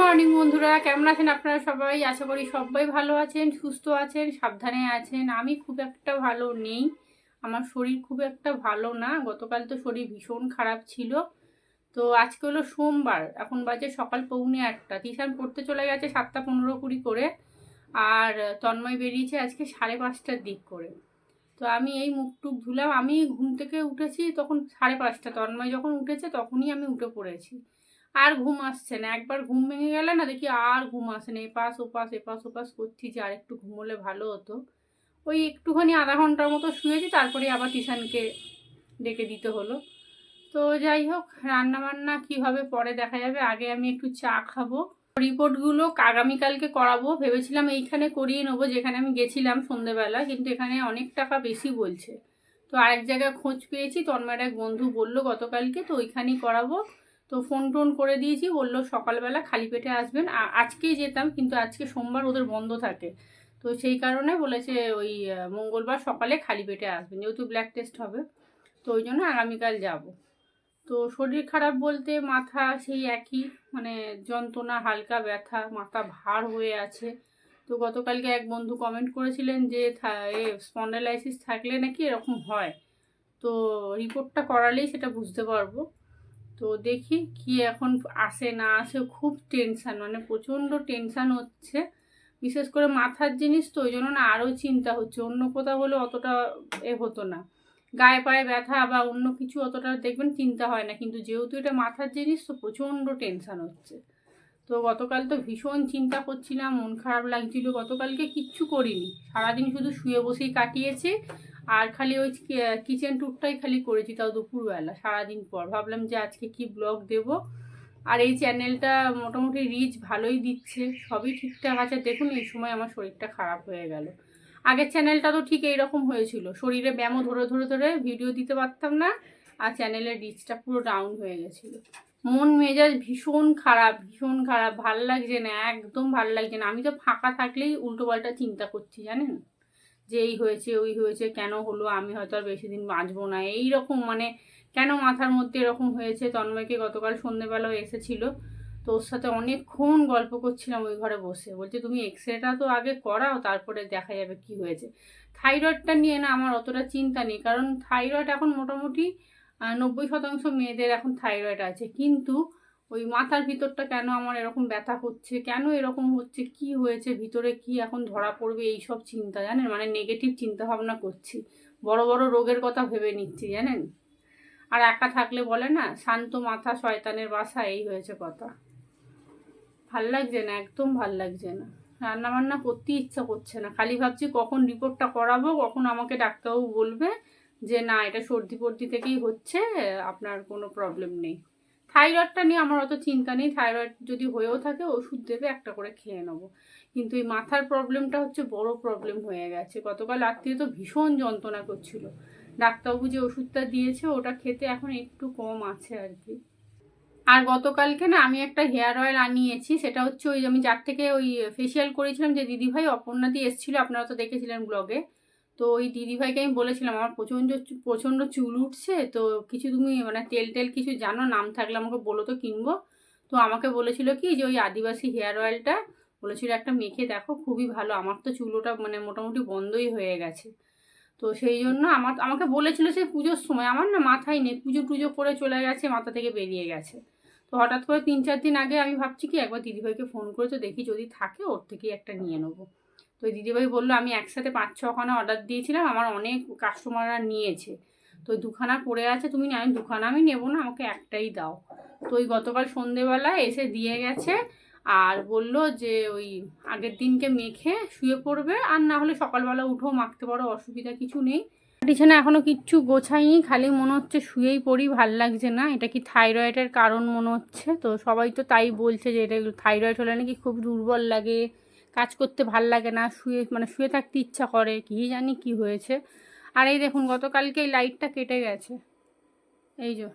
Morning, বন্ধুরা। কেমন আছেন আপনারা সবাই? আশা করি সবাই ভালো আছেন, সুস্থ আছেন, সাবধানে আছেন। আমি খুব একটা ভালো নেই। আমার শরীর খুব একটা ভালো না। গতকাল তো শরীর ভীষণ খারাপ ছিল। তো আজকে হলো সোমবার। এখন বাজে সকাল পৌনে আটটা। টিউশন পড়তে চলে গেছে সাতটা পনেরো কুড়ি করে। আর তন্ময় বেরিয়েছে আজকে সাড়ে পাঁচটার দিক করে। তো আমি এই মুখ টুক ধুলাম। আমি ঘুম থেকে উঠেছি তখন সাড়ে পাঁচটা। তন্ময় যখন উঠেছে তখনই আমি উঠে পড়েছি। আর ঘুম আসছে না। একবার ঘুম ভেঙে গেলে না দেখি আর ঘুম আসে না। এপাশ, ওপাশ এপাশ, ওপাশ করছি যে আর একটু ঘুমোলে ভালো হতো। ওই একটুখানি আধা ঘণ্টার মতো শুয়েছি তারপরে আবার টিউশনকে ডেকে দিতে হলো। তো যাই হোক রান্না বান্না কী হবে পরে দেখা যাবে? আগে আমি একটু চা খাব। রিপোর্টগুলো আগামীকালকে করাবো। ভেবেছিলাম এইখানে করিয়ে নেব, যেখানে আমি গেছিলাম সন্ধেবেলা, কিন্তু এখানে অনেক টাকা বেশি বলছে। তো আরেক জায়গায় খোঁজ পেয়েছি, তন্ময়ের এক বন্ধু বলল গতকালকে, তো ওইখানেই করাবো। তো ফোন টোন করে দিয়েছি, বলল সকালবেলা খালি পেটে আসবেন। আজকেই যেতাম, কিন্তু আজকে সোমবার ওদের বন্ধ থাকে। তো সেই কারণে বলেছে ওই মঙ্গলবার সকালে খালি পেটে আসবেন, যেহেতু ব্ল্যাক টেস্ট হবে। তো ওই জন্য আগামীকাল যাব। তো শরীর খারাপ বলতে মাথা সেই একই মানে যন্ত্রণা, হালকা ব্যথা, মাথা ভার হয়ে আছে। তো গতকালকে এক বন্ধু কমেন্ট করেছিলেন যে এ স্পন্ডালাইসিস থাকলে নাকি এরকম হয়। তো রিপোর্টটা করালেই সেটা বুঝতে পারব। তো দেখি কি এখন আসে, না আসে, খুব টেনশান মানে প্রচণ্ড টেনশান হচ্ছে। বিশেষ করে মাথার জিনিস তো, ওই জন্য না আরও চিন্তা হচ্ছে। অন্য কোথাও হলে অতটা এ হতো না। গায়ে পায়ে ব্যথা বা অন্য কিছু অতটা দেখবেন চিন্তা হয় না। কিন্তু যেহেতু এটা মাথার জিনিস, তো প্রচণ্ড টেনশান হচ্ছে। তো গতকাল তো ভীষণ চিন্তা করছিলাম, মন খারাপ লাগছিল। গতকালকে কিচ্ছু করিনি। সারাদিন শুধু শুয়ে বসেই কাটিয়েছি। আর খালি ওই কিচেন ট্যুরটাই খালি করেছি তাও দুপুরবেলা, সারাদিন পর। ভাবলাম যে আজকে কি ব্লগ দেব। আর এই চ্যানেলটা মোটামুটি রিচ ভালোই দিচ্ছে, সবই ঠিকঠাক আছে। দেখুন, এই সময় আমার শরীরটা খারাপ হয়ে গেল। আগের চ্যানেলটা তো ঠিক এইরকম হয়েছিল, শরীরে ব্যায়ামও ধরে ধরে ধরে ভিডিও দিতে পারতাম না, আর চ্যানেলের রিচটা পুরো ডাউন হয়ে গেছিল। মন মেজাজ ভীষণ খারাপ ভীষণ খারাপ। ভালো লাগছে না, একদম ভালো লাগছে না। আমি তো ফাঁকা থাকলেই উল্টো পাল্টা চিন্তা করছি, জানেন? যে এই হয়েছে, ওই হয়েছে, কেন হলো, আমি হয়তো আর বেশি দিন বাঁচবো না। এই রকম মানে কেন মাথার মধ্যে এরকম হয়েছে? তন্ময়কে গতকাল সন্ধেবেলাও এসেছিল, তো ওর সাথে অনেকক্ষণ গল্প করছিলাম ওই ঘরে বসে। বলছে, তুমি এক্স রেটা তো আগে করাও, তারপরে দেখা যাবে কি হয়েছে। থাইরয়েডটা নিয়ে না আমার অতটা চিন্তা নেই, কারণ থাইরয়েড এখন মোটামুটি নব্বই শতাংশ মেয়েদের এখন থাইরয়েড আছে। কিন্তু ওই মাথার ভিতরটা কেন আমার এরকম ব্যথা হচ্ছে? কেন এরকম হচ্ছে? কি হয়েছে? ভিতরে কি এখন ধরা পড়বে? এই সব চিন্তা, জানেন? মানে নেগেটিভ চিন্তা ভাবনা করছি। বড় বড় রোগের কথা ভেবে নিচ্ছি, জানেন? আর একা থাকলে বলে না, শান্ত মাথা শয়তানের বাসা এই হয়েছে কথা। ভালো লাগছে না? একদম ভালো লাগছে না। রান্না বান্না করতে ইচ্ছা করছে না। খালি ভাবছি কখন রিপোর্টটা করাবো? কখন আমাকে ডাক্তারবাবু বলবে যে, না, এটা সর্দি ফর্দি থেকেই হচ্ছে, আপনার কোনো প্রবলেম নেই। থাইরয়েডটা নিয়ে আমার অত চিন্তা নেই। থাইরয়েড যদি হয়েও থাকে, ওষুধ দেবে, একটা করে খেয়ে নেব। কিন্তু এই মাথার প্রবলেমটা হচ্ছে বড় প্রবলেম হয়ে গেছে। গতকাল রাত্রিরে তো ভীষণ যন্ত্রণা করছিল। ডাক্তারবাবু যে ওষুধটা দিয়েছে, ওটা খেতে এখন একটু কম আছে আর কি। আর গতকালকে না, আমি একটা হেয়ার অয়েল আনিয়েছি। সেটা হচ্ছে ওই আমি যার থেকে ওই ফেসিয়াল করেছিলাম যে দিদিভাই অপর্ণাদি এসেছিল, আপনারা তো দেখেছিলেন ব্লগে তো ওই দিদিভাইকে আমি বলেছিলাম, আমার প্রচণ্ড প্রচণ্ড চুল উঠছে, তো কিছু তুমি মানে তেল টেল কিছু জানো, নাম থাকলে আমাকে বলো তো কিনবো। তো আমাকে বলেছিল কি যে ওই আদিবাসী হেয়ার অয়েলটা, বলেছিল একটা মেখে দেখো, খুবই ভালো, আমার তো চুল ওটা মানে মোটামুটি বন্ধই হয়ে গেছে। তো সেই জন্য আমার, আমাকে বলেছিল সে পুজোর সময়, আমার না মাথায় নেই, পুজো টুজো করে চলে গেছে, মাথা থেকে বেরিয়ে গেছে। তো হঠাৎ করে তিন চার দিন আগে আমি ভাবছি কি, একবার দিদিভাইকে ফোন করে তো দেখি যদি থাকে, ওর থেকেই একটা নিয়ে নেব। তো দিদিভাই বলল, আমি একসাথে পাঁচ ছখানা অর্ডার দিয়েছিলাম, আমার অনেক কাস্টমাররা নিয়েছে। তো দুখানা পড়ে আছে, তুমি আমি দুখানা আমি নেব না, আমাকে একটাই দাও। তো ওই গতকাল সন্ধেবেলায় এসে দিয়ে গেছে আর বলল যে, ওই আগের দিনকে মেখে শুয়ে পড়বে, আর না হলে সকালবেলা উঠেও মাখতে পারো, অসুবিধা কিছু নেই। বিছানা এখনও কিচ্ছু গোছাইনি খালি মনে হচ্ছে শুয়েই পড়ি, ভালো লাগছে না। এটা কি থাইরয়েডের কারণ মনে হচ্ছে? তো সবাই তো তাই বলছে যে, এটা থাইরয়েড হলে নাকি খুব দুর্বল লাগে। কাজ করতে ভালো লাগে না, শুয়ে মানে শুয়ে থাকতে ইচ্ছা করে, কি জানি কি হয়েছে। আর এই দেখুন, গতকালকে এই লাইটটা কেটে গেছে। এই যে,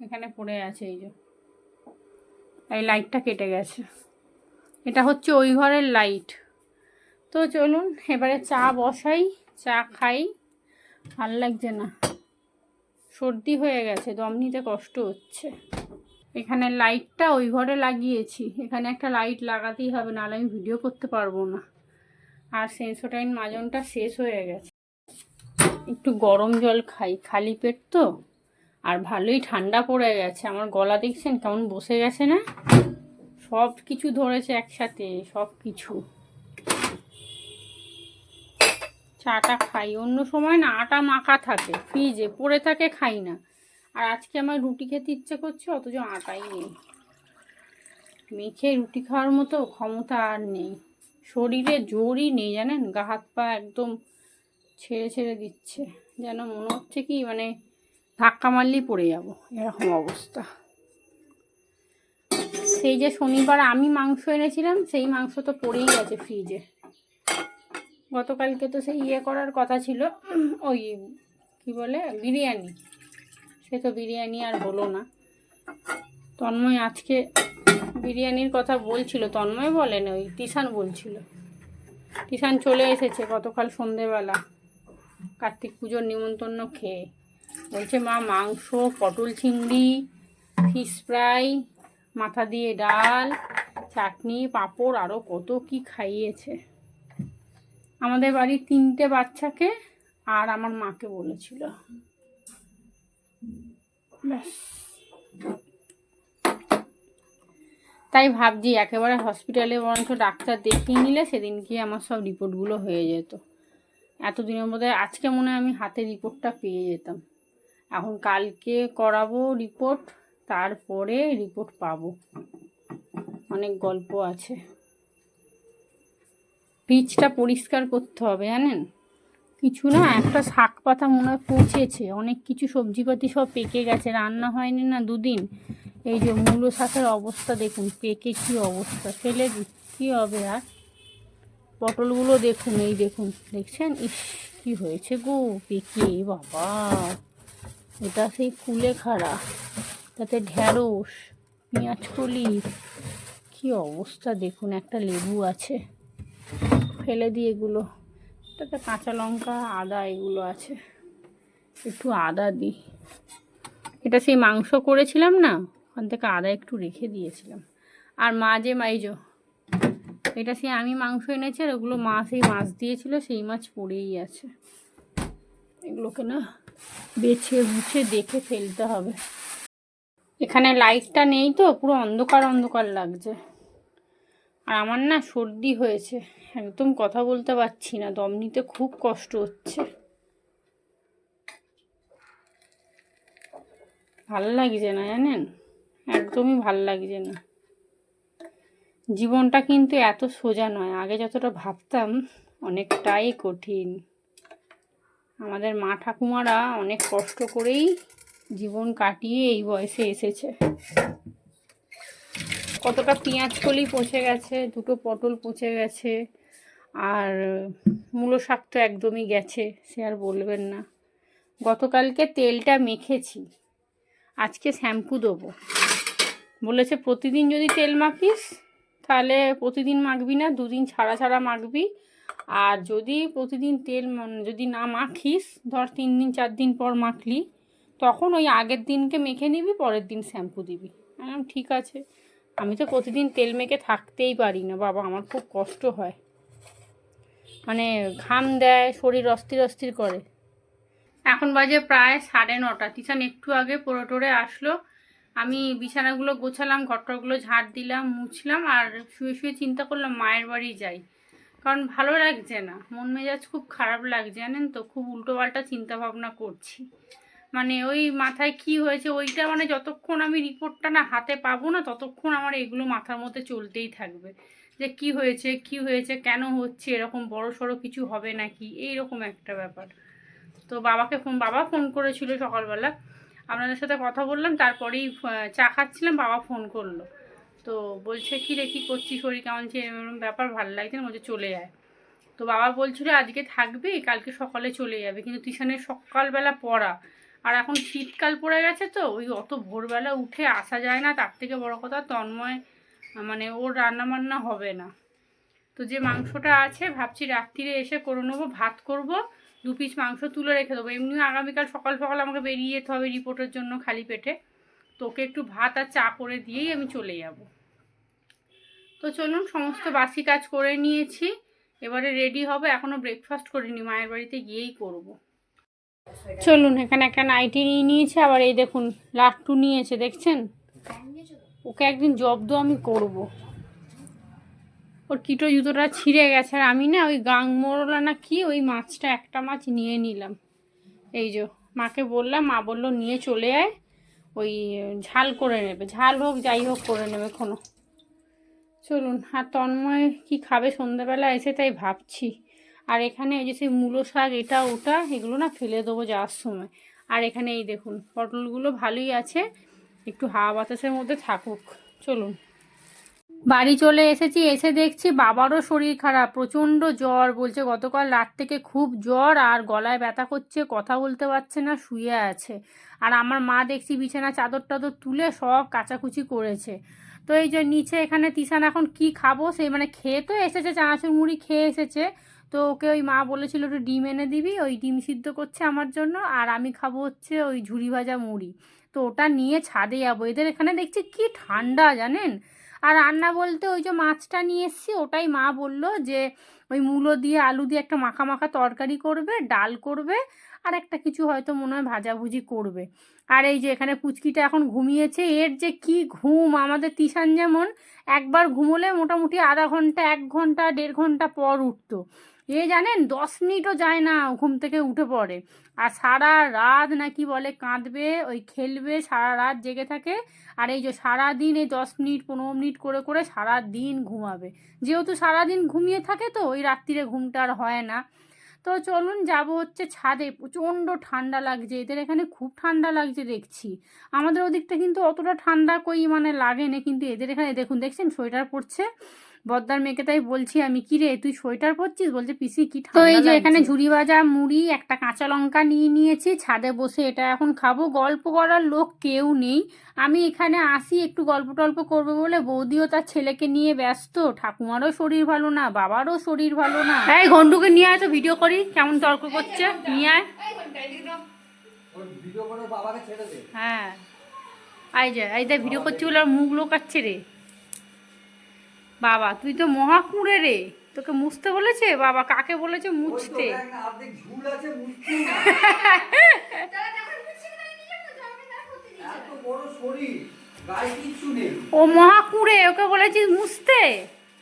এখানে পড়ে আছে, এই যে। এই লাইটটা কেটে গেছে। এটা হচ্ছে ওই ঘরের লাইট। তো চলুন, এবারে চা বসাই, চা খাই। ভালো লাগছে না। সর্দি হয়ে গেছে, দম নিতে কষ্ট হচ্ছে। এখানে লাইটটা ওই ঘরে লাগিয়েছি। এখানে একটা লাইট লাগাতেই হবে, নাহলে আমি ভিডিও করতে পারব না। আর সেন্সোটাইন মাজনটা শেষ হয়ে গেছে। একটু গরম জল খাই। খালি পেট তো। আর ভালোই ঠান্ডা পড়ে গেছে। আমার গলা দেখছেন কেমন বসে গেছে না? সব কিছু ধরেছে একসাথে, সব কিছু। চাটা খাই। অন্য সময় না, আটা মাখা থাকে। ফ্রিজে। পড়ে থাকে, খাই না। আর আজকে আমার রুটি খেতে ইচ্ছে করছে, অথচ আটাই নেই। মেখে রুটি খাওয়ার মতো ক্ষমতা আর নেই। শরীরে জোরই নেই, জানেন? গা হাত পা একদম ছেড়ে ছেড়ে দিচ্ছে। যেন মনে হচ্ছে কি মানে ধাক্কা মারলেই পড়ে যাব, এরকম অবস্থা। সেই যে শনিবার আমি মাংস এনেছিলাম, সেই মাংস তো পড়েই গেছে ফ্রিজে। গতকালকে তো সেই ইয়ে করার কথা ছিল, ওই কি বলে, বিরিয়ানি। সে তো বিরিয়ানি আর হলো না। তন্ময় আজকে বিরিয়ানির কথা বলছিল, তন্ময় বলেন ওই তিশান বলছিল। তিশান চলে এসেছে গতকাল সন্ধেবেলা, কার্তিক পুজোর নিমন্ত্রণ খেয়ে। বলছে, মা, মাংস, পটল চিংড়ি ফিশ ফ্রাই মাথা দিয়ে ডাল, চাটনি, পাঁপড় আরও কত কি খাইয়েছে। আমাদের বাড়ির তিনটে বাচ্চাকে আর আমার মাকে বলেছিল। ব্যাস। তাই ভাবছি একেবারে হসপিটালে বরঞ্চ ডাক্তার দেখিয়ে নিলে সেদিন গিয়ে আমার সব রিপোর্টগুলো হয়ে যেত। এতদিনের মধ্যে আজকে মনে আমি হাতে রিপোর্টটা পেয়ে যেতাম। এখন কালকে করাবো রিপোর্ট তারপরে রিপোর্ট পাবো। অনেক গল্প আছে। ফ্রিজটা পরিষ্কার করতে হবে, জানেন? কিছু না, একটা শাক পাতা মনে হয় পচেছে। অনেক কিছু সবজিপাতি সব পেকে গেছে, রান্না হয়নি না দুদিন। এই যে মূলো শাকের অবস্থা দেখুন, পেকে কি অবস্থা, ফেলে দিই কী হবে আর? পটলগুলো দেখুন, এই দেখুন, দেখছেন? ইস, কি হয়েছে গো, পেকে, বাবা। এটা সেই কুলে খাড়া, তাতে ঢ্যাঁড়স, পেঁয়াজ কলি, কি অবস্থা দেখুন, একটা লেবু আছে। ফেলে দিয়ে এগুলো। তাতে কাঁচা লঙ্কা, আদা এগুলো আছে। একটু আদা দিই। এটা সেই মাংস করেছিলাম না, ওখান থেকে আদা একটু রেখে দিয়েছিলাম। আর মাঝে মাইজো এটা সেই আমি মাংস এনেছি আর ওগুলো মা সেই মাছ দিয়েছিল, সেই মাছ পড়েই আছে। এগুলোকে না বেছে বুছে দেখে ফেলতে হবে। এখানে লাইটটা নেই তো, পুরো অন্ধকার অন্ধকার লাগছে। আর আমার না সর্দি হয়েছে। একদম কথা বলতে পারছি না। দম নিতে খুব কষ্ট হচ্ছে। ভালো লাগছে না জানেন? একদমই ভালো লাগছে না। জীবনটা কিন্তু এত সোজা নয়। আগে যতটা ভাবতাম অনেকটাই কঠিন। আমাদের মা ঠাকুমারা অনেক কষ্ট করেই জীবন কাটিয়ে এই বয়সে এসেছে। কতটা পেঁয়াজ কলি পচে গেছে, দুটো পটল পচে গেছে আর মূলো শাক তো একদমই গেছে, সে আর বলবেন না। গতকালকে তেলটা মেখেছি, আজকে শ্যাম্পু দেবো। বলেছে, প্রতিদিন যদি তেল মাখিস, তাহলে প্রতিদিন মাখবি না, দুদিন ছাড়া ছাড়া মাখবি। আর যদি প্রতিদিন তেল যদি না মাখিস, ধর তিন দিন, চার দিন পর মাখলি, তখন ওই আগের দিনকে মেখে নিবি, পরের দিন শ্যাম্পু দিবি। ঠিক আছে। আমি তো প্রতিদিন তেল মেখে থাকতেই পারি না, বাবা, আমার খুব কষ্ট হয়। মানে ঘাম দেয়, শরীর অস্থির অস্থির করে। এখন বাজে প্রায় সাড়ে নটা। তিশান একটু আগে পড়ে টোরে আসলো। আমি বিছানাগুলো গোছালাম ঘরটরগুলো ঝাড় দিলাম, মুছলাম আর শুয়ে শুয়ে চিন্তা করলাম মায়ের বাড়ি যাই। কারণ ভালো লাগছে না। মন মেজাজ খুব খারাপ লাগছে, জানেন তো? খুব উল্টোপাল্টা চিন্তা ভাবনা করছি। মানে ওই মাথায় কি হয়েছে ওইটা মানে যতক্ষণ আমি রিপোর্টটা না হাতে পাবো না, ততক্ষণ আমার এগুলো মাথার মধ্যে চলতেই থাকবে। যে কি হয়েছে কি হয়েছে, কেন হচ্ছে, এরকম বড় সড়ো কিছু হবে নাকি? এই রকম একটা ব্যাপার। তো বাবাকে ফোন, বাবা ফোন করেছিল সকালবেলা। আপনাদের সাথে কথা বললাম, তারপরেই চা খাচ্ছিলাম, বাবা ফোন করল। তো বলছে, কি রে, কী করছিস? শরীর কেমন আছে এরকম ব্যাপার, ভালো লাগছে না, বলছে, চলে যায় তো বাবা বলছিল, আজকে থাকবি, কালকে সকালে চলে যাবে। কিন্তু টিউশনের সকালবেলা পড়া। আর এখন শীতকাল পড়ে গেছে তো, ওই অত ভোরবেলা উঠে আসা যায় না, তার থেকে বড় কথা তন্ময় মানে ওর রান্না বান্না হবে না। তো যে মাংসটা আছে, ভাবছি রাত্রিরে এসে করে নেব, ভাত করব, দু পিস মাংস তুলে রেখে দেবো। এমনিও আগামীকাল সকাল সকাল আমাকে বেরিয়ে যেতে হবে রিপোর্টের জন্য খালি পেটে। তোকে একটু ভাত আর চা করে দিয়েই আমি চলে যাব। তো চলুন, সমস্ত বাসি কাজ করে নিয়েছি। এবারে রেডি হবে এখনও ব্রেকফাস্ট করিনি, মায়ের বাড়িতে গিয়েই করব। চলুন, এখানে একটা নাইটি নিয়ে নিয়েছে। আবার এই দেখুন লাট্টু নিয়েছে, দেখছেন? ওকে একদিন জব্দ আমি করব। ওর কিটো জুতোটা ছিঁড়ে গেছে আর আমি না ওই গাং মোরলা না কি ওই মাছটা একটা মাছ নিয়ে নিলাম। এই যে মাকে বললাম, মা বলল, নিয়ে চলে আয়, ওই ঝাল করে নেবে। ঝাল হোক, যাই হোক করে নেবে কোনো চলুন, আর তন্ময় কি খাবে? সন্ধ্যাবেলা এসে তাই ভাবছি। আর এখানে এই যে সেই মূলো শাক, এটা, ওটা, এগুলো না ফেলে দেবো যাওয়ার সময়। আর এখানে এই দেখুন, পটলগুলো ভালোই আছে। একটু হাওয়া বাতাসের মধ্যে থাকুক। চলুন। বাড়ি চলে এসেছি, এসে দেখছি বাবারও শরীর খারাপ, প্রচণ্ড জ্বর বলছে। গতকাল রাত থেকে খুব জ্বর আর গলায় ব্যথা করছে, কথা বলতে পারছে না, শুয়ে আছে। আর আমার মা দেখছি বিছানা চাদর টাদর তুলে সব কাচাকুচি করেছে। তো এই যে নিচে এখানে তিসান এখন কি খাব সেই মানে খেয়ে তো এসেছে, চানাচুর মুড়ি খেয়ে এসেছে। তো ওকে ওই মা বলেছিল, একটু ডিম এনে দিবি, ওই ডিম সিদ্ধ করছে আমার জন্য, আর আমি খাব হচ্ছে ওই ঝুড়ি ভাজা মুড়ি। তো ওটা নিয়ে ছাদে যাব। এদের এখানে দেখছি কি ঠান্ডা জানেন? আর রান্না বলতে ওই যে মাছটা নিয়ে এসছি, ওটাই মা বলল যে ওই মূলো দিয়ে আলু দিয়ে একটা মাখা মাখা তরকারি করবে, ডাল করবে, আর একটা কিছু হয়তো মনে হয় ভাজাভুজি করবে। আর এই যে এখানে পুচকিটা এখন ঘুমিয়েছে, এর যে কি ঘুম, আমাদের তিশান যেমন একবার ঘুমোলে মোটামুটি আধা ঘণ্টা, এক ঘণ্টা, দেড় ঘণ্টা পর উঠতো। এ জানেন, দশ মিনিটও যায় না, ঘুম থেকে উঠে পড়ে। আর সারা রাত নাকি বলে, কাঁদবে, ওই খেলবে, সারা রাত জেগে থাকে। আর এই যে সারাদিন এই দশ মিনিট, পনেরো মিনিট করে করে সারা দিন ঘুমাবে। যেহেতু সারাদিন ঘুমিয়ে থাকে তো, ওই রাত্রিরে ঘুমটা আর হয় না। তো চলুন যাব হচ্ছে ছাদে, প্রচণ্ড ঠান্ডা লাগছে, এদের এখানে খুব ঠান্ডা লাগছে দেখছি। আমাদের ওদিকটা কিন্তু অতটা ঠান্ডা কই মানে লাগে না, কিন্তু এদের এখানে দেখুন, দেখছেন? সোয়েটার পরছে। বদ্দার মেয়েকে তাই বলছি আমি কি রে তুই সোয়েটার পরছিস? বলছে পিসি কি তো এই যে এখানে ঝুড়ি ভাজা মুড়ি একটা কাঁচা লঙ্কা নিয়ে নিয়েছি ছাদে বসে এটা এখন খাব। গল্প করার লোক কেউ নেই। আমি এখানে আসি একটু গল্প টল্প করব বলে বৌদিও তার ছেলেকে নিয়ে ব্যস্ত। ঠাকুমারও শরীর ভালো না বাবারও শরীর ভালো না। এই ঘন্টুকে নিয়ে আয় তো ভিডিও করি কেমন তর্ক করছে? নিয়ে আয়। হ্যাঁ। আই যা এই দেখ ভিডিও করছি বলে আর মুখ লোকাচ্ছে রে। বাবা তুই তো মহাকুঁড়ে রে। তোকে মুছতে বলেছে? বাবা কাকে বলেছে মুছতে? ও মহাকুঁড়ে ওকে বলেছিস মুছতে।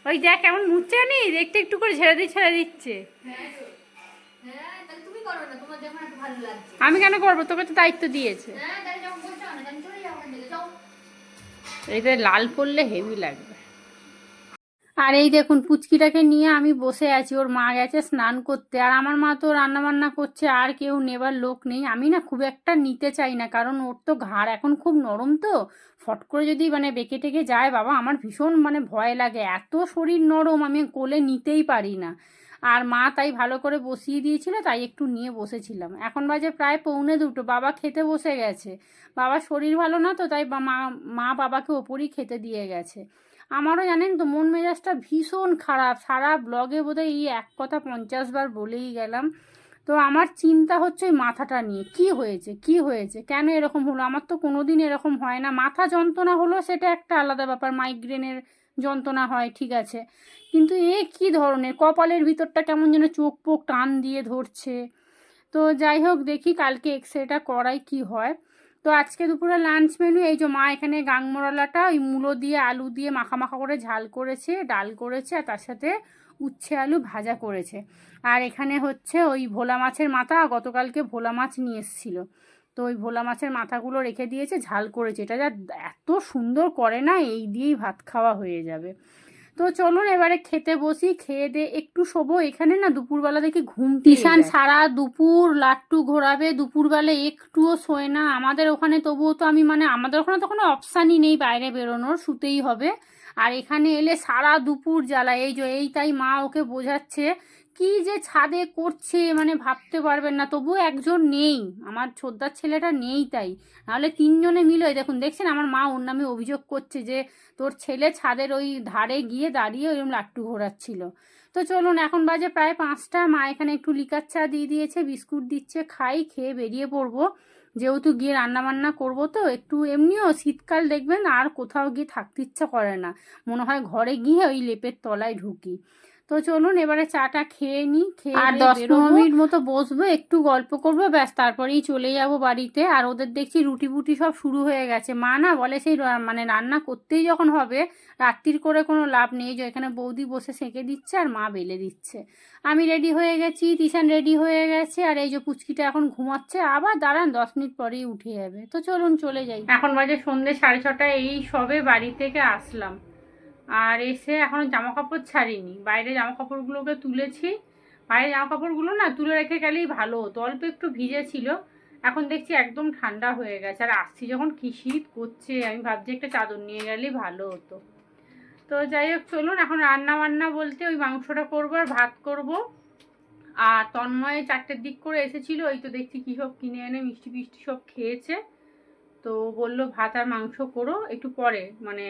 ওই দেখ কেমন মুছছে নি? দেখতে একটু করে ছেড়ে দিয়ে ছেড়ে দিচ্ছে। আমি কেন করব? তোকে তো দায়িত্ব দিয়েছে। এইটা লাল পড়লে হেভি লাগবে। আর এই দেখুন, পুচকিটাকে নিয়ে আমি বসে আছি। ওর মা গেছে স্নান করতে। আর আমার মা তো রান্না বান্না করছে, আর কেউ নেবার লোক নেই। আমি না খুব একটা নিতে চাই না, কারণ ওর তো ঘাড় এখন খুব নরম তো। ফট করে যদি মানে বেঁকে টেকে যায়, বাবা, আমার ভীষণ মানে ভয় লাগে। এত শরীর নরম, আমি কোলে নিতেই পারি না। আর মা তাই ভালো করে বসিয়ে দিয়েছিল, তাই একটু নিয়ে বসেছিলাম। এখন বাজে প্রায় পৌনে দুটো, বাবা খেতে বসে গেছে। বাবা শরীর ভালো না তো, তাই মা মা বাবাকে ওপরই খেতে দিয়ে গেছে। আমারও জানেন তো মন মেজাজটা ভীষণ খারাপ। সারা ব্লগে বোধহয় এই এক কথা পঞ্চাশ বার বলেই গেলাম। তো আমার চিন্তা হচ্ছে ওই মাথাটা নিয়ে। কি হয়েছে? কি হয়েছে? কেন এরকম হলো? আমার তো কোনো দিন এরকম হয় না। মাথা যন্ত্রণা হলো সেটা একটা আলাদা ব্যাপার। মাইগ্রেনের যন্ত্রণা হয়, ঠিক আছে। কিন্তু এ কি ধরনের? কপালের ভিতরটা কেমন যেন চোখ পোক টান দিয়ে ধরছে। তো যাই হোক, দেখি কালকে এক্স রেটা করাই কি হয়। তো আজকে দুপুরে লাঞ্চ মেনু এই যে মা এখানে গাংমরালাটা ওই মূলো দিয়ে, আলু দিয়ে মাখা মাখা করে ঝাল করেছে, ডাল করেছে, আর তার সাথে উচ্ছে আলু ভাজা করেছে। আর এখানে হচ্ছে ওই ভোলা মাছের মাথা, গতকালকে ভোলা মাছ নিয়ে এসেছিল। তো ওই ভোলা মাছের মাথাগুলো রেখে দিয়েছে, ঝাল করেছে। এটা যা এত সুন্দর করে না, এই দিয়েই ভাত খাওয়া হয়ে যাবে। তো চলুন এবারে খেতে বসি খেয়ে দে একটু শোবো। এখানে না দুপুরবেলা দেখি ঘুম টিশান সারা দুপুর লাট্টু ঘোরাবে দুপুরবেলা একটুও শোয় না। আমাদের ওখানে তবুও তো আমি মানে আমাদের ওখানে তো কোনো অপশানই নেই বাইরে বেরোনোর শুতেই হবে। আর এখানে এলে সারা দুপুর জ্বালা এই যে এইটাই মা ওকে বোঝাচ্ছে কি যে ছাদে করছে মানে ভাবতে পারবেন না। তবুও একজন নেই, আমার ছোদ্দার ছেলেটা নেই তাই। নাহলে তিনজনে মিলে দেখুন, দেখছেন? আমার মা ওর নামে অভিযোগ করছে যে, তোর ছেলে ছাদের ওই ধারে গিয়ে দাঁড়িয়ে ওইরকম লাট্টু ঘোরাচ্ছিল। তো চলুন, এখন বাজে প্রায় পাঁচটা। মা এখানে একটু লিকার চা দিয়ে দিয়েছে, বিস্কুট দিচ্ছে, খাই, খেয়ে বেরিয়ে পড়ব। যেহেতু গিয়ে রান্না বান্না করব তো, একটু এমনিও শীতকাল দেখবেন, আর কোথাও গিয়ে থাকতে ইচ্ছা করে না। মনে হয় ঘরে গিয়ে ওই লেপের তলায় ঢুকি। তো চলুন এবারে চাটা খেয়ে নিই খেয়ে আর দশ পনেরো মিনিট মতো বসবো একটু গল্প করব ব্যাস তারপরেই চলে যাব বাড়িতে। আর ওদের দেখছি রুটি ফুটি সব শুরু হয়ে গেছে। মা না বলে সেই মানে রান্না করতেই যখন হবে রাত্রির করে কোনো লাভ নেই। যে এখানে বৌদি বসে সেঁকে দিচ্ছে আর মা বেলে দিচ্ছে। আমি রেডি হয়ে গেছি তিশান রেডি হয়ে গেছে। আর এই যে পুচকিটা এখন ঘুমাচ্ছে আবার দাঁড়ান দশ মিনিট পরেই উঠে যাবে। তো চলুন চলে যাই। এখন বাজে সন্ধ্যে সাড়ে ছটা এই সবে বাড়ি থেকে আসলাম। আর এসে এখন জামা কাপড় ছাড়িনি। বাইরে জামা কাপড়গুলোকে তুলেছি। বাইরে জামা কাপড়গুলো না তুলে রেখে গেলেই ভালো হতো। অল্প একটু ভিজে ছিল এখন দেখছি একদম ঠান্ডা হয়ে গেছে। আর আসছি যখন কি শীত করছে, আমি ভাবছি একটা চাদর নিয়ে গেলেই ভালো হতো। তো যাই হোক, চলুন এখন রান্না বান্না বলতে ওই মাংসটা করব আর ভাত করব। আর তন্ময় চারটের দিক করে এসেছিল। ওই তো দেখছি কী সব কিনে এনে মিষ্টি ফিষ্টি সব খেয়েছে। তো বলল, ভাত আর মাংস করো। একটু পরে মানে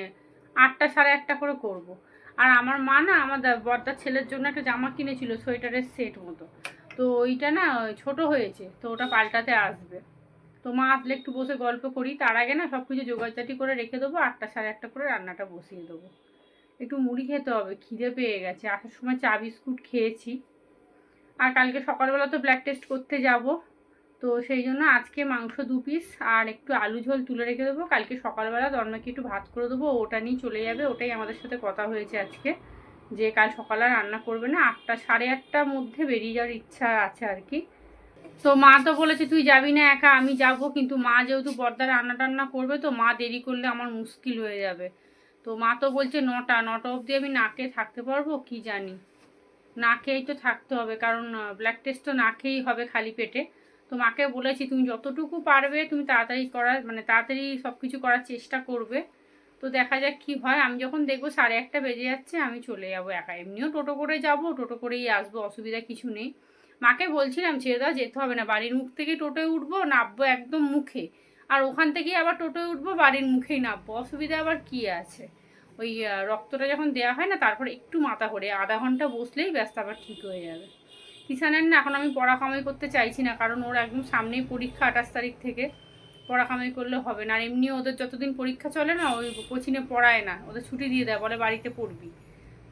আটটা সাড়ে আটটা করে করব। আর আমার মা না আমাদের বর্দার ছেলের জন্য একটা জামা কিনেছিল, সোয়েটারের সেট মতো। তো ওইটা না ছোট হয়েছে, তো ওটা পাল্টাতে আসবে। তো মা আসলে একটু বসে গল্প করি, তার আগে না সব কিছু জোগাড়জাটি করে রেখে দেবো, আটটা সাড়ে আটটা করে রান্নাটা বসিয়ে দেবো। একটু মুড়ি খেতে হবে, খিদে পেয়ে গেছে, আসার সময় চা বিস্কুট খেয়েছি। আর কালকে সকালবেলা তো ব্লাড টেস্ট করতে যাব। তো সেই জন্য আজকে মাংস দু পিস আর একটু আলু ঝোল তুলে রেখে দেবো। কালকে সকালবেলা দরমাকে একটু ভাত করে দেবো, ওটা নিয়ে চলে যাবে। ওটাই আমাদের সাথে কথা হয়েছে আজকে যে কাল সকালে রান্না করবে না, আটটা সাড়ে আটটার মধ্যে বেরিয়ে যাওয়ার ইচ্ছা আছে আর কি। তো মা তো বলেছে, তুই যাবি না একা, আমি যাব। কিন্তু মা যেহেতু বর্দা রান্না টান্না করবে, তো মা দেরি করলে আমার মুশকিল হয়ে যাবে। তো মা তো বলছে, নটা নটা অবধি আমি নাকে থাকতে পারব? কি জানি? না খেয়েই তো থাকতে হবে, কারণ ব্লাড টেস্ট তো না খেয়েই হবে খালি পেটে। তো মাকে বলেছি, তুমি যতটুকু পারবে, তুমি তাড়াতাড়ি করার মানে তাড়াতাড়ি সব কিছু করার চেষ্টা করবে। তো দেখা যাক কি হয়। আমি যখন দেখব সাড়ে একটা বেজে যাচ্ছে, আমি চলে যাব একা। এমনিও টোটো করে যাব, টোটো করেই আসব, অসুবিধা কিছু নেই। মাকে বলছিলাম, ছেড়ে দাও, যেতে হবে না। বাড়ির মুখ থেকে টোটোয় উঠবো, নামবো একদম মুখে। আর ওখান থেকেই আবার টোটোয় উঠবো, বাড়ির মুখেই নামবো। অসুবিধা আবার কি আছে? ওই রক্তটা যখন দেওয়া হয় না, তারপর একটু মাথা করে আধা ঘণ্টা বসলেই ব্যস্ত, আবার ঠিক হয়ে যাবে। কিষানের না, এখন আমি পড়া কামাই করতে চাইছি না, কারণ ওর একদম সামনেই পরীক্ষা আঠাশ তারিখ থেকে। পড়া কামাই করলে হবে না, আর এমনি ওদের যতদিন পরীক্ষা চলে না, ওই কোচিনে পড়ায় না, ওদের ছুটি দিয়ে দেয়, বলে বাড়িতে পড়বি।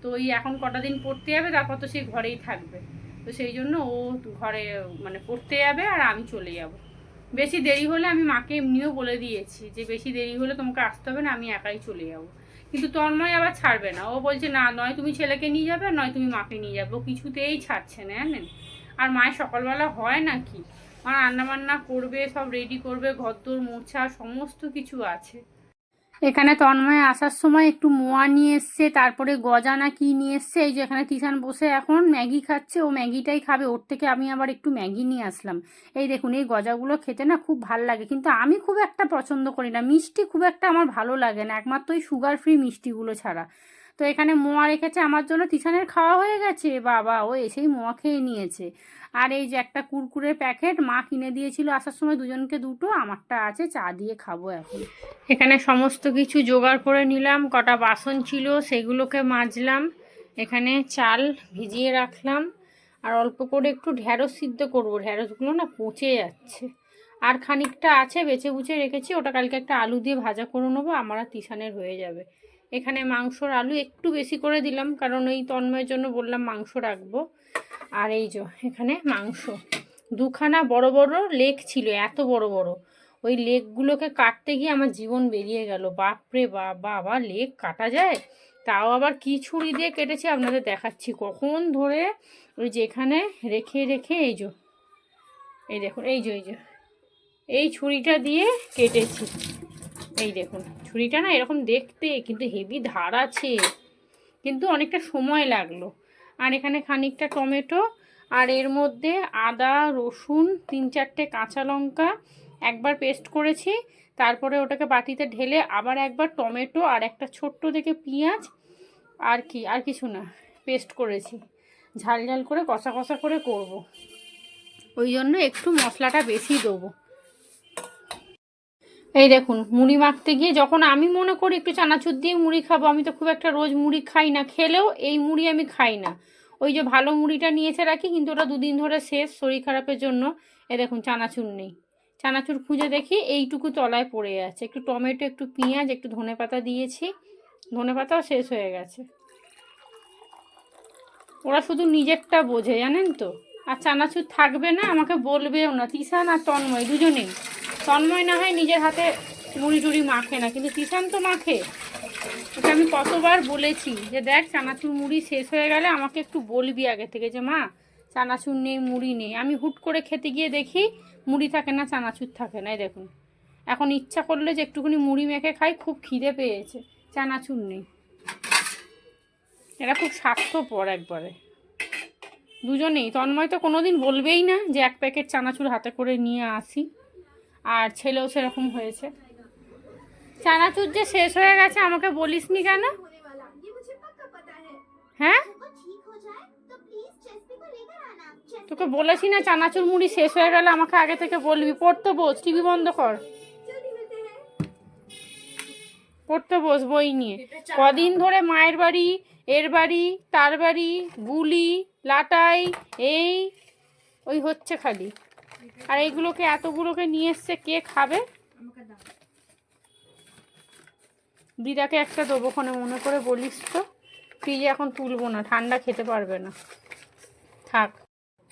তো ওই এখন কটা দিন পড়তে যাবে, তারপর তো সে ঘরেই থাকবে। তো সেই জন্য ও ঘরে মানে পড়তে যাবে আর আমি চলে যাব। বেশি দেরি হলে আমি মাকে এমনিও বলে দিয়েছি যে, বেশি দেরি হলে তোমাকে আসতে হবে না, আমি একাই চলে যাব। কিন্তু তন্ময় আবার ছাড়বে না। ও বলছে, না, নয় তুমি ছেলেকে নিয়ে যাবে, নয় তুমি মাকে নিয়ে যাবে। ও কিছুতেই ছাড়ছে না, জানেন? আর মায়ের সকালবেলা হয় নাকি মা রান্না বান্না করবে, সব রেডি করবে ঘর দোর মোছা, সমস্ত কিছু আছে। এখানে তন্ময় আসার সময় একটু মোয়া নিয়ে এসছে, তারপরে গজা না কি নিয়ে এসছে, এই যে এখানে তিশান বসে এখন ম্যাগি খাচ্ছে, ও ম্যাগিটাই খাবে, ওর থেকে আমি আবার একটু ম্যাগি নিয়ে আসলাম। এই দেখুন, এই গজাগুলো খেতে না খুব ভালো লাগে, কিন্তু আমি খুব একটা পছন্দ করি না, মিষ্টি খুব একটা আমার ভালো লাগে না, একমাত্র ওই সুগার ফ্রি মিষ্টিগুলো ছাড়া। তো এখানে মোয়া রেখেছে, আমার জন্য তিশানের খাওয়া হয়ে গেছে। বাবা, ও এসেই মোয়া খেয়ে নিয়েছে। আর এই যে একটা কুরকুরের প্যাকেট, মা কিনে দিয়েছিল, আসার সময় দুজনকে দুটো, আমারটা আছে, চা দিয়ে খাব এখন। এখানে সমস্ত কিছু জোগাড় করে নিলাম, কটা বাসন ছিল, সেগুলোকে মাজলাম। এখানে চাল ভিজিয়ে রাখলাম। আর অল্প করে একটু ঢ্যাঁড়স সিদ্ধ করব। ঢ্যাঁড়সগুলো না পচে যাচ্ছে। আর খানিকটা আছে, বেছে বুছে রেখেছি, ওটা কালকে একটা আলু দিয়ে ভাজা করে নেব, আমার আর তিসানের হয়ে যাবে। এখানে মাংসর আলু একটু বেশি করে দিলাম, কারণ ওই তন্ময়ের জন্য বললাম মাংস রাখব। আর এই যে, এখানে মাংস। দুখানা বড় বড় লেক ছিল, এত বড় বড়। ওই লেকগুলোকে কাটতে গিয়ে আমার জীবন বেরিয়ে গেল। বাপরে বাপ বাবা লেক কাটা যায়? তাও আবার কি ছুরি দিয়ে কেটেছি আপনাদের দেখাচ্ছি। কখন ধরে ওই যেখানে রেখে রেখে এই যে, এই দেখুন, এই যে এই যে, এই ছুরিটা দিয়ে কেটেছি। এই দেখুন। ছুরিটা না এরকম দেখতে কিন্তু হেভি ধার আছে। কিন্তু অনেকটা সময় লাগল। আর এখানে খানিকটা টমেটো, আর এর মধ্যে আদা, রসুন, তিন চারটে কাঁচা লঙ্কা একবার পেস্ট করেছি, তারপরে ওটাকে বাটিতে ঢেলে আবার একবার টমেটো আর একটা ছোট্ট দেখে পেঁয়াজ আর কি, আর কিছু না পেস্ট করেছি। ঝাল ঝাল করে কষা কষা করে করব। ওই জন্য একটু মশলাটা বেশি দেবো। এই দেখুন, মুড়ি মাখতে গিয়ে যখন আমি মনে করি একটু চানাচুর দিয়ে মুড়ি খাব, আমি তো খুব একটা রোজ মুড়ি খাই না, খেলেও এই মুড়ি আমি খাই না। ওই যে ভালো মুড়িটা নিয়েছে রাখি, কিন্তু ওটা দুদিন ধরে শেষ, শরীর খারাপের জন্য। এ দেখুন, চানাচুর নেই। চানাচুর খুঁজে দেখি এইটুকু তলায় পড়ে আছে। একটু টমেটো, একটু পেঁয়াজ, একটু ধনে পাতা দিয়েছি। ধনে পাতাও শেষ হয়ে গেছে। ওরা শুধু নিজেরটা বোঝে, জানেন তো? আর চানাচুর থাকবে না, আমাকে বলবেও না। তিশান আর তন্ময়, দুজনেই। তন্ময় না হয় নিজের হাতে মুড়ি টুড়ি মাখে না, কিন্তু তিশান তো মাখে। ওকে আমি কতবার বলেছি যে, দেখ, চানাচুর মুড়ি শেষ হয়ে গেলে আমাকে একটু বলবি আগে থেকে যে, মা, চানাচুর নেই, মুড়ি নেই। আমি হুট করে খেতে গিয়ে দেখি মুড়ি থাকে না, চানাচুর থাকে না। দেখুন, এখন ইচ্ছা করলে যে একটুখানি মুড়ি মেখে খাই, খুব খিদে পেয়েছে। চানাচুর নেই। এরা খুব স্বার্থপর একবারে। দুজনেই। তন্ময় তো কোনোদিন বলবেই না যে, এক প্যাকেট চানাচুর হাতে করে নিয়ে আসি। আর ছেলেও সেরকম হয়েছে। চানাচুর যে শেষ হয়ে গেছে, আমাকে বলিসনি কেন? হ্যাঁ? তোকে বলেছি না চানাচুর মুড়ি শেষ হয়ে গেলে আমাকে আগে থেকে বলবি? পড়তে বোঝ টিভি বন্ধ কর। পড়তে বোস, বই নিয়ে। কদিন ধরে মায়ের বাড়ি, এর বাড়ি, তার বাড়ি, গুলি, লাটাই, এই, ওই হচ্ছে খালি। আর এইগুলোকে এতগুলোকে নিয়ে এসছে, কে খাবে? দিদাকে একটা দেবো ওখানে, মনে করে বলিস তো। ফ্রিজে এখন তুলবো না, ঠান্ডা খেতে পারবে না। থাক।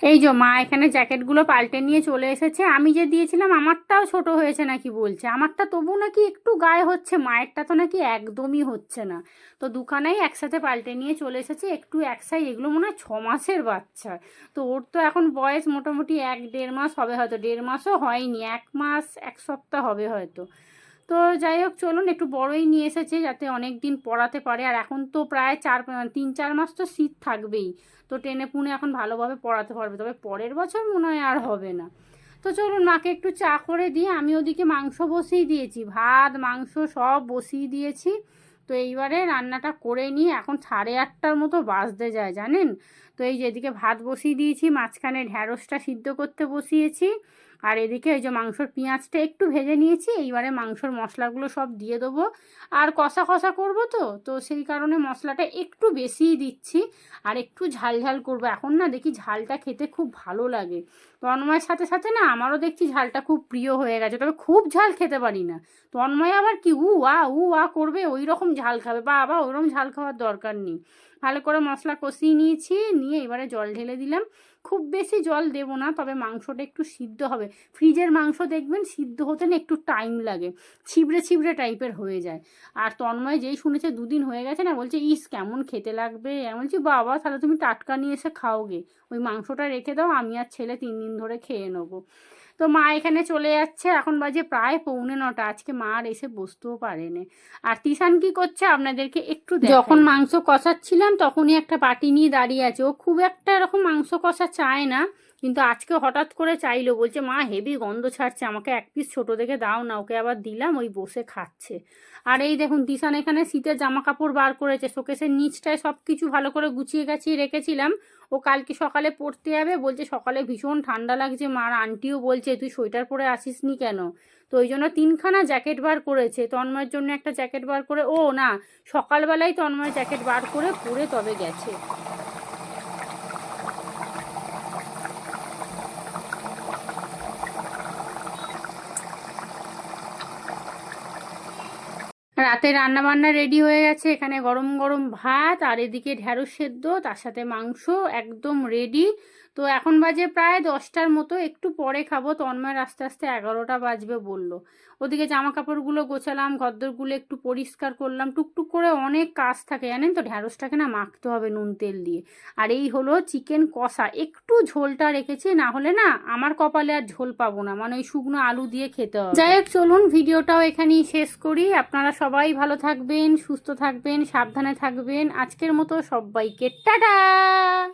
এই যে মা, এখানে জ্যাকেটগুলো পাল্টে নিয়ে চলে এসেছে। আমি যে দিয়েছিলাম, আমারটাও ছোট হয়েছে নাকি বলছে? আমারটা তবু নাকি একটু গায়ে হচ্ছে। মায়েরটা তো নাকি একদমই হচ্ছে না। তো দুখানেই একসাথে পাল্টে নিয়ে চলে এসেছে, একটু এক এগুলো মনে হয় ছ মাসের বাচ্চা। তো ওর তো এখন বয়স মোটামুটি এক দেড় মাস হবে হয়তো। দেড় মাসও হয়নি, এক মাস, এক সপ্তাহ হবে হয়তো। তো যাই হোক, চলুন একটু বড়ই নিয়ে এসেছে যাতে অনেক দিন পড়াতে পারে। আর এখন তো প্রায় চার, তিন, চার মাস তো শীত থাকবেই। তো টেনে পুনে এখন ভালোভাবে পড়াতে পারবে, তবে পরের বছর মনে হয় আর হবে না। তো চলুন মাকে একটু চা করে দিয়ে আমি ওদিকে মাংস বসিয়ে দিয়েছি, ভাত, মাংস সব বসিয়ে দিয়েছি। তো এইবারে রান্নাটা করে নিয়ে এখন সাড়ে আটটার মতো বাজতে যায়, জানেন? তো এই যেদিকে ভাত বসিয়ে দিয়েছি, মাঝখানে ঢ্যাঁড়সটা সিদ্ধ করতে বসিয়েছি। আর এদিকে এই যে মাংসর পেঁয়াজটা একটু ভেজে নিয়েছি, এইবারে মাংসর মশলাগুলো সব দিয়ে দেবো। আর কষা কষা করব তো তো সেই কারণে মশলাটা একটু বেশিই দিচ্ছি, আর একটু ঝাল ঝাল করব। এখন না দেখি ঝালটা খেতে খুব ভালো লাগে। তন্ময়ের সাথে সাথে না আমারও দেখছি ঝালটা খুব প্রিয় হয়ে গেছে, তবে খুব ঝাল খেতে পারি না। তন্ময় আবার কি, উ, আ উ, আ করবে, ওই রকম ঝাল খাবে। বা আবার ওইরকম ঝাল খাওয়ার দরকার নেই। ভালো করে মশলা কষিয়ে নিয়েছি, নিয়ে এবারে জল ঢেলে দিলাম। খুব বেশি জল দেবো না, তবে মাংসটা একটু সিদ্ধ হবে। ফ্রিজের মাংস দেখবেন সিদ্ধ হতে না একটু টাইম লাগে, ছিবড়ে ছিবড়ে টাইপের হয়ে যায়। আর তন্ময় যেই শুনেছে দুদিন হয়ে গেছে না, বলছে, ইস, কেমন খেতে লাগবে? আমি বলছি, বাবা, তাহলে তুমি টাটকা নিয়ে এসে খাওগে। ওই মাংসটা রেখে দাও, আমি আর ছেলে তিন দিন ধরে খেয়ে নেব। তো মা এখানে চলে যাচ্ছে। এখন বাজে প্রায় পৌনে নটা। আজকে মা আর এসে বসতেও পারেনি। আর তিশান কি করছে? আপনাদেরকে একটু যখন মাংস কষাচ্ছিলাম, তখনই একটা বাটি নিয়ে দাঁড়িয়ে আছে। ও খুব একটা এরকম মাংস কষা চায় না। কিন্তু আজকে হঠাৎ করে চাইলো, বলছে, মা, হেভি গন্ধ ছাড়ছে, আমাকে এক পিস ছোটো দেখে দাও না, ওকে আবার দিলাম, ওই বসে খাচ্ছে। আর এই দেখুন, দিশান এখানে শীতের জামা কাপড় বার করেছে, শোকেসের নিচটায় সব কিছু ভালো করে গুছিয়ে গাছিয়ে রেখেছিলাম। ও কালকে সকালে পড়তে যাবে, বলছে, সকালে ভীষণ ঠান্ডা লাগছে মার আন্টিও বলছে, তুই সোয়েটার পরে আসিস নি কেন? তো ওই জন্য তিনখানা জ্যাকেট বার করেছে, তন্ময়ের জন্য একটা জ্যাকেট বার করে, ও না, সকালবেলায় তন্ময় জ্যাকেট বার করে পরে তবে গেছে। রাতে রান্না বান্না রেডি হয়ে গেছে। এখানে গরম গরম ভাত আর এদিকে ঢ্যাঁড়স সেদ্ধ, তার সাথে মাংস একদম রেডি তো এখন বাজে প্রায় দশটার মতো, একটু পরে খাব। তন্ময়ের আস্তে আস্তে এগারোটা বাজবে বলল। ওদিকে জামা কাপড়গুলো গোছালাম, ঘরদরগুলো একটু পরিষ্কার করলাম। টুকটুক করে অনেক কাজ থাকে, জানেন তো? ঢ্যাঁড়সটাকে না মাখতে হবে নুন তেল দিয়ে। আর এই হলো চিকেন কষা। একটু ঝোলটা রেখেছি, না হলে না আমার কপালে আর ঝোল পাবো না। মানে ওই শুকনো আলু দিয়ে খেতে হবে। যাই হোক, চলুন ভিডিওটাও এখানেই শেষ করি। আপনারা সবাই ভালো থাকবেন, সুস্থ থাকবেন, সাবধানে থাকবেন। আজকের মতো সবাইকে টাটা!